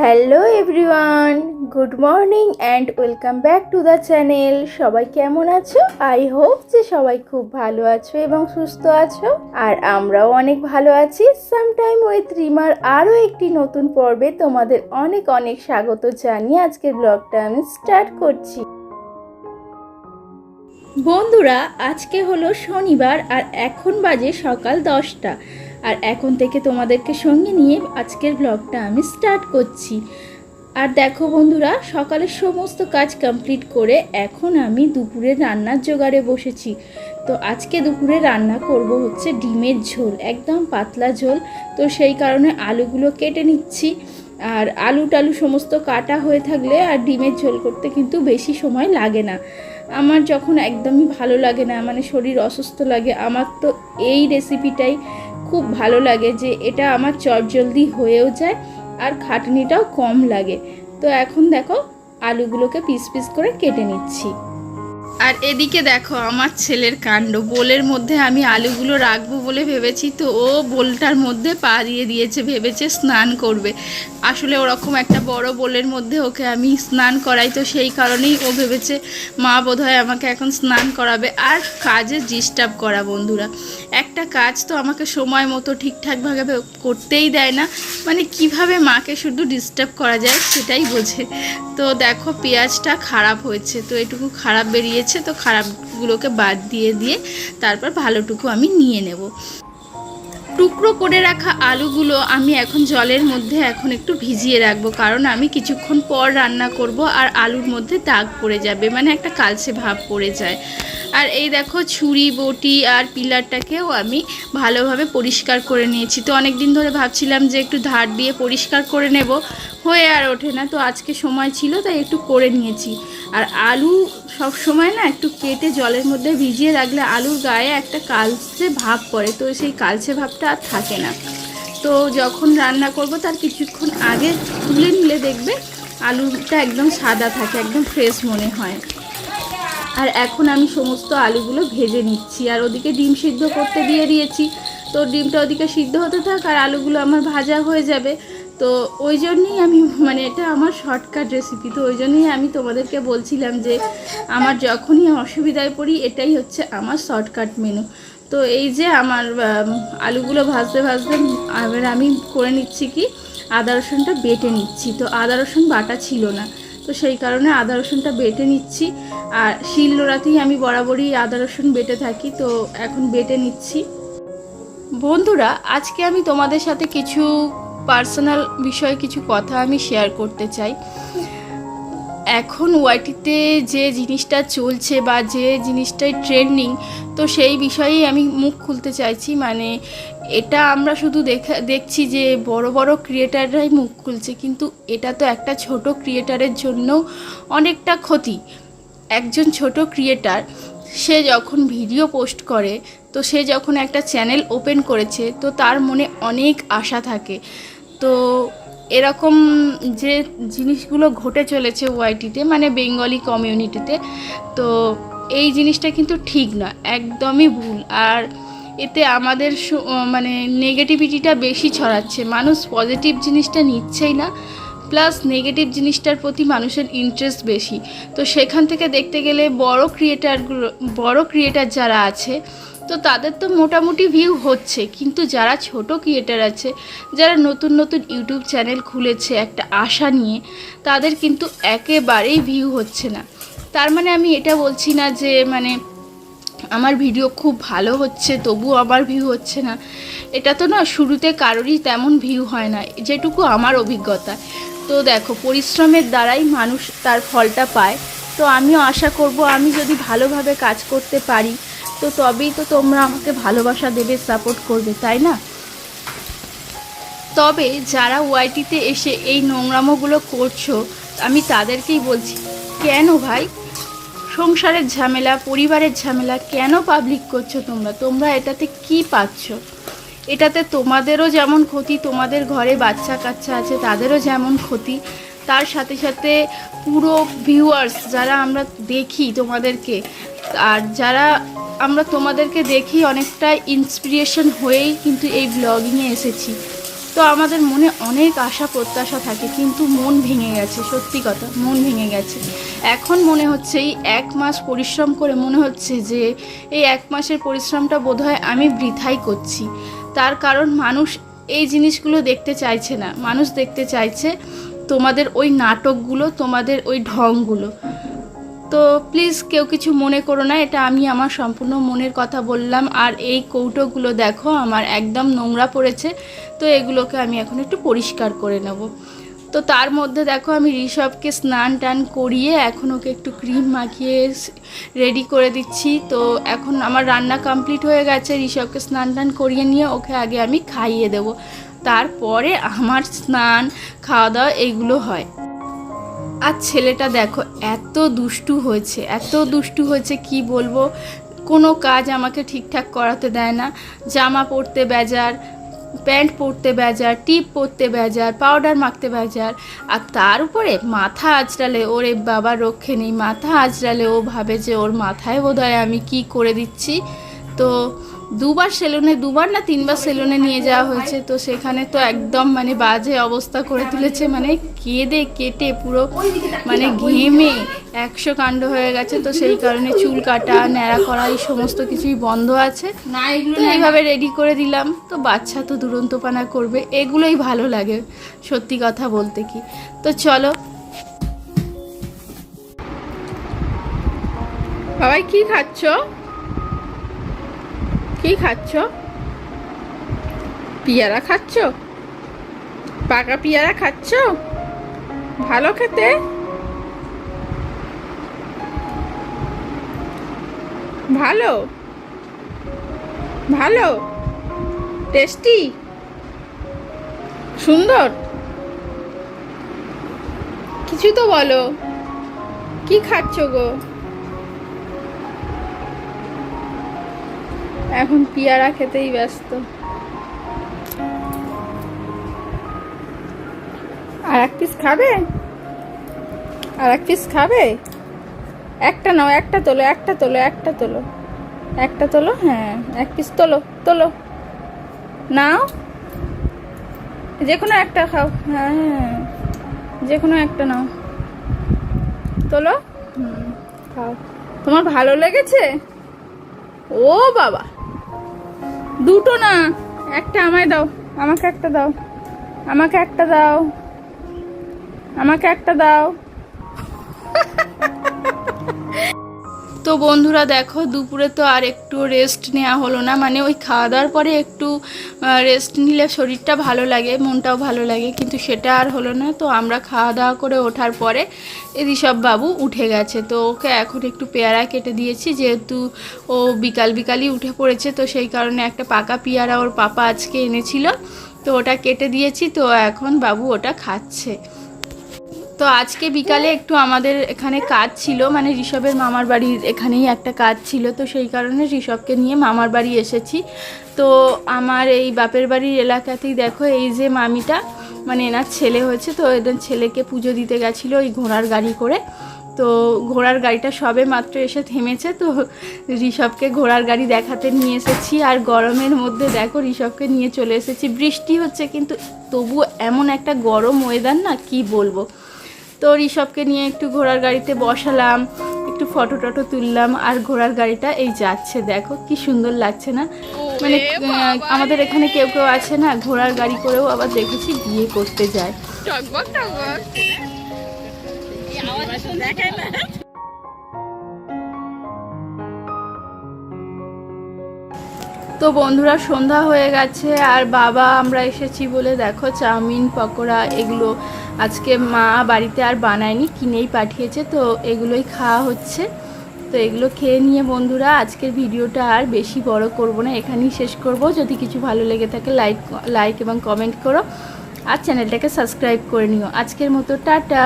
Hello everyone, good morning and welcome back to the channel. সবাই কেমন আছো? I hope যে সবাই খুব ভালো আছো এবং সুস্থ আছো। আর আমরাও অনেক ভালো আছি। সামটাইম উইথ রিমার আরও একটি নতুন পর্বে তোমাদের অনেক অনেক স্বাগত জানিয়ে আজকের ব্লগটা আমি স্টার্ট করছি। বন্ধুরা, আজকে হলো শনিবার আর এখন বাজে সকাল দশটা। আর এখন থেকে তোমাদেরকে সঙ্গে নিয়ে আজকের ব্লগটা আমি স্টার্ট করছি। আর দেখো বন্ধুরা, সকালের সমস্ত কাজ কমপ্লিট করে এখন আমি দুপুরে রান্নার জোগাড়ে বসেছি। তো আজকে দুপুরে রান্না করব হচ্ছে ডিমের ঝোল, একদম পাতলা ঝোল। তো সেই কারণে আলুগুলো কেটে নিচ্ছি। আর আলু টালু সমস্ত কাটা হয়ে থাকলে আর ডিমের ঝোল করতে কিন্তু বেশি সময় লাগে না। আমার যখন একদমই ভালো লাগে না মানে শরীর অসুস্থ লাগে, আমার তো এই রেসিপিটাই খুব ভালো লাগে যে এটা আমার চটজলদি হয়েও যায় আর খাটনিটাও কম লাগে। তো এখন দেখো, আলুগুলোকে পিস পিস করে কেটে নিচ্ছি। আর এদিকে দেখো আমার ছেলের কাণ্ড। বোলের মধ্যে আমি আলুগুলো রাখব বলে ভেবেছি তো ও বোলটার মধ্যে পা দিয়ে দিয়েছে, ভেবেছে স্নান করবে। আসলে ওরকম একটা বড় বোলের মধ্যে ওকে আমি স্নান করাই তো সেই কারণেই ও ভেবেছে, মা বোধহয় আমাকে এখন স্নান করাবে আর কাজে ডিস্টার্ব করা বন্ধুরা। একটা কাজ তো আমাকে সময় মতো ঠিকঠাকভাবে করতেই দেয় না মানে কীভাবে মাকে শুধু ডিস্টার্ব করা যায় সেটাই বোঝে। তো দেখো পেঁয়াজটা খারাপ হয়েছে, তো এটুকু খারাপ বেরিয়েছে তো খারাপগুলোকে বাদ দিয়ে দিয়ে তারপর ভালোটুকু আমি নিয়ে নেব। টুকরো করে রাখা আলুগুলো আমি এখন জলের মধ্যে এখন একটু ভিজিয়ে রাখব, কারণ আমি কিছুক্ষণ পর রান্না করব আর আলুর মধ্যে দাগ পড়ে যাবে মানে একটা কালচে ভাব পড়ে যায়। আর এই দেখো ছুরি, বটি আর পিলারটাকেও আমি ভালোভাবে পরিষ্কার করে নিয়েছি। তো অনেক দিন ধরে ভাবছিলাম যে একটু ধার দিয়ে পরিষ্কার করে নেব, হয়ে আর ওঠে না। তো আজকে সময় ছিল, তাই একটু করে নিয়েছি। আর আলু সব সময় না একটু কেটে জলের মধ্যে ভিজিয়ে রাখলে আলুর গায়ে একটা কালচে ভাব পড়ে, তো সেই কালচে ভাবটা আর থাকে না। তো যখন রান্না করব তার কিছুক্ষণ আগে তুলে নিলে দেখবে আলুটা একদম সাদা থাকে, একদম ফ্রেশ মনে হয়। আর এখন আমি সমস্ত আলুগুলো ভেজে নিচ্ছি, আর ওদিকে ডিম সিদ্ধ করতে দিয়ে দিয়েছি। তো ডিমটা ওদিকে সিদ্ধ হতে থাক আর আলুগুলো আমার ভাজা হয়ে যাবে। তো ওই জন্যই আমি মানে এটা আমার শর্টকাট রেসিপি তো ওই জন্যই আমি তোমাদেরকে বলছিলাম যে আমার যখনই অসুবিধায় পড়ি, এটাই হচ্ছে আমার শর্টকাট মেনু তো এই যে আমার আলুগুলো ভাজতে ভাজতে এবার আমি করে নিচ্ছি কি, আদা রসুনটা বেটে নিচ্ছি। তো আদা রসুন বাটা ছিল না, তো সেই কারণে আদা রসুনটা বেটে নিচ্ছি। আর শিল নোড়াতেই আমি বরাবরই আদা রসুন বেটে থাকি, তো এখন বেটে নিচ্ছি। বন্ধুরা, আজকে আমি তোমাদের সাথে কিছু পার্সোনাল বিষয়ে কিছু কথা আমি শেয়ার করতে চাই। এখন ওয়াইটিতে যে জিনিসটা চলছে বা যে জিনিসটাই ট্রেন্ডিং, তো সেই বিষয়েই আমি মুখ খুলতে চাইছি। মানে এটা আমরা শুধু দেখা, দেখছি যে বড় বড় ক্রিয়েটাররাই মুখ খুলছে, কিন্তু এটা তো একটা ছোট ক্রিয়েটারের জন্য অনেকটা ক্ষতি। একজন ছোট ক্রিয়েটার, সে যখন ভিডিও পোস্ট করে, তো সে যখন একটা চ্যানেল ওপেন করেছে, তো তার মনে অনেক আশা থাকে। তো এরকম যে জিনিসগুলো ঘটে চলেছে ওয়াইটিতে মানে বেঙ্গলি কমিউনিটিতে, তো এই জিনিসটা কিন্তু ঠিক না একদমই ভুল। আর এতে আমাদের মানে নেগেটিভিটিটা বেশি ছড়াচ্ছে, মানুষ পজিটিভ জিনিসটা নিচ্ছেই না, প্লাস নেগেটিভ জিনিসটার প্রতি মানুষের ইন্টারেস্ট বেশি। তো সেখান থেকে দেখতে গেলে বড় ক্রিয়েটারগুলো বড় ক্রিয়েটার যারা আছে তো তাদের তো মোটামুটি ভিউ হচ্ছে। কিন্তু যারা ছোট ক্রিয়েটার আছে, যারা নতুন নতুন ইউটিউব চ্যানেল খুলেছে একটা আশা নিয়ে, তাদের কিন্তু একেবারেই ভিউ হচ্ছে না। তার মানে আমি এটা বলছি না যে মানে আমার ভিডিও খুব ভালো হচ্ছে তবু আমার ভিউ হচ্ছে না। এটা তো না শুরুতে কারোরই তেমন ভিউ হয় না, যেটুকু আমার অভিজ্ঞতা। তো দেখো, পরিশ্রমের দ্বারাই মানুষ তার ফলটা পায়। তো আমিও আশা করব, আমি যদি ভালোভাবে কাজ করতে পারি তো তবেই তো তোমরা আমাকে ভালোবাসা দেবে সাপোর্ট করবে, তাই না? তবে যারা ওয়াইটিতে এসে এই নোংরামোগুলো করছ, আমি তাদেরকেই বলছি, কেন ভাই? সংসারের ঝামেলা, পরিবারের ঝামেলা কেন পাবলিক করছ তোমরা? তোমরা এটাতে কি পাচ্ছ? এটাতে তোমাদেরও যেমন ক্ষতি, তোমাদের ঘরে বাচ্চা কাচ্চা আছে, তাদেরও যেমন ক্ষতি। তার সাথে সাথে পুরো ভিউয়ার্স যারা আমরা দেখি তোমাদেরকে আর যারা আমরা তোমাদেরকে দেখি অনেকটা ইন্সপিরেশন হয়েই কিন্তু এই ব্লগিংয়ে এসেছি। তো আমাদের মনে অনেক আশা, প্রত্যাশা থাকে, কিন্তু মন ভেঙে গেছে, সত্যি কথা, মন ভেঙে গেছে। এখন মনে হচ্ছে এই এক মাস পরিশ্রম করে মনে হচ্ছে যে এই এক মাসের পরিশ্রমটা বোধহয় আমি বৃথাই করছি। তার কারণ মানুষ এই জিনিসগুলো দেখতে চাইছে না। মানুষ দেখতে চাইছে তোমাদের ওই নাটকগুলো, তোমাদের ওই ঢংগুলো। তো প্লিজ কেউ কিছু মনে করো না, এটা আমি আমার সম্পূর্ণ মনের কথা বললাম। আর এই কৌটোগুলো দেখো, আমার একদম নোংরা পড়েছে, তো এগুলোকে আমি এখন একটু পরিষ্কার করে নেব। তো তার মধ্যে দেখো, আমি ঋষভকে স্নান টান করিয়ে এখন ওকে একটু ক্রিম মাখিয়ে রেডি করে দিচ্ছি। তো এখন আমার রান্না কমপ্লিট হয়ে গেছে, ঋষভকে স্নান টান করিয়ে নিয়ে ওকে আগে আমি খাইয়ে দেবো। তারপরে আমার স্নান, খাওয়া দাওয়া এইগুলো হয়। আর ছেলেটা দেখো, এত দুষ্টু হয়েছে, এত দুষ্টু হয়েছে, কি বলব? কোনো কাজ আমাকে ঠিকঠাক করাতে দেয় না। জামা পরতে বেজার, প্যান্ট পরতে বেজার, টিপ পরতে বেজার, পাউডার মাখতে বেজার। আর তার উপরে মাথা আঁচড়ালে ওরে বাবা রক্ষে নেই, মাথা আঁচড়ালে ও ভাবে যে ওর মাথায় বোধহয় আমি কি করে দিচ্ছি। তো দুবার সেলুনে দুবার না তিনবার সেলুনে নিয়ে যাওয়া হয়েছে। তো সেখানে তো একদম মানে বাজে অবস্থা করে তুলেছে মানে কেঁদে কেটে পুরো মানে ঘেমে একশো কাণ্ড হয়ে গেছে। তো সেই কারণে চুল কাটা ন্যাড়া করা এই সমস্ত কিছুই বন্ধ আছে। না এগুলো তো এইভাবে রেডি করে দিলাম। তো বাচ্চা তো দুরন্তপানা করবে এগুলোই ভালো লাগে সত্যি কথা বলতে কি। তো চলো। বাবাই কি খাচ্ছ? কি খাচ্ছ? পিয়ারা খাচ্ছ? পাকা পিয়ারা খাচ্ছ? ভালো খেতে? ভালো? ভালো? টেস্টি? সুন্দর? কিছু তো বলো। কি খাচ্ছ গো? এখন পিয়ারা খেতেই ব্যস্ত। আর এক পিস খাবে? আর এক পিস খাবে? একটা নাও, একটা তোলো একটা তোলো একটা তোলো। একটা তোলো হ্যাঁ এক পিস তোলো তোলো। নাও। যে কোনো একটা খাও হ্যাঁ যে কোনো একটা নাও। তোলো? হুম, খাও। তোমার ভালো লেগেছে? ও বাবা! দুটো না? একটা আমায় দাও। আমাকে একটা দাও। আমাকে একটা দাও। আমাকে একটা দাও। তো বন্ধুরা দেখো, দুপুরে তো আর একটু রেস্ট নেওয়া হলো না। মানে ওই খাওয়া দাওয়ার পরে একটু রেস্ট নিলে শরীরটা ভালো লাগে, মনটাও ভালো লাগে, কিন্তু সেটা আর হলো না। তো আমরা খাওয়া দাওয়া করে ওঠার পরে ঋষভ বাবু উঠে গেছে। তো ওকে এখন একটু পেয়ারা কেটে দিয়েছি, যেহেতু ও বিকাল বিকালই উঠে পড়েছে, তো সেই কারণে একটা পাকা পেয়ারা ওর পাপা আজকে এনেছিল। তো ওটা কেটে দিয়েছি, তো এখন বাবু ওটা খাচ্ছে। তো আজকে বিকালে একটু আমাদের এখানে কাজ ছিল মানে ঋষভের মামার বাড়ির এখানেই একটা কাজ ছিল, তো সেই কারণে ঋষভকে নিয়ে মামার বাড়ি এসেছি। তো আমার এই বাপের বাড়ির এলাকাতেই দেখো এই যে মামিটা মানে এনার ছেলে হয়েছে, তো এদের ছেলেকে পুজো দিতে গেছিল ওই ঘোড়ার গাড়ি করে। তো ঘোড়ার গাড়িটা সবে মাত্র এসে থেমেছে, তো ঋষভকে ঘোড়ার গাড়ি দেখাতে নিয়ে এসেছি। আর গরমের মধ্যে দেখো ঋষভকে নিয়ে চলে এসেছি। বৃষ্টি হচ্ছে কিন্তু তবু এমন একটা গরম ওয়েদার না, কি বলব? তো ঋষভকে নিয়ে একটু ঘোড়ার গাড়িতে বসালাম একটু ফটো টটো তুললাম আর ঘোড়ার গাড়িটা এই যাচ্ছে দেখো কি সুন্দর লাগছে না? মানে আমাদের এখানে কেউ কেউ আছে না ঘোড়ার গাড়ি করেও আবার দেখেছি বিয়ে করতে যায়। তো বন্ধুরা, সন্ধ্যা হয়ে গেছে আর বাবা, আমরা এসেছি বলে দেখো, চাউমিন, পকোড়া এগুলো আজকে মা বাড়িতে আর বানায়নি, কিনেই পাঠিয়েছে, তো এগুলোই খাওয়া হচ্ছে। তো এগুলো খেয়ে নিয়ে বন্ধুরা, আজকের ভিডিওটা আর বেশি বড় করব না, এখানেই শেষ করব। যদি কিছু ভালো লেগে থাকে, লাইক লাইক এবং কমেন্ট করো। আর চ্যানেলটাকে সাবস্ক্রাইব করে নিও। আজকের মতো, টাটা!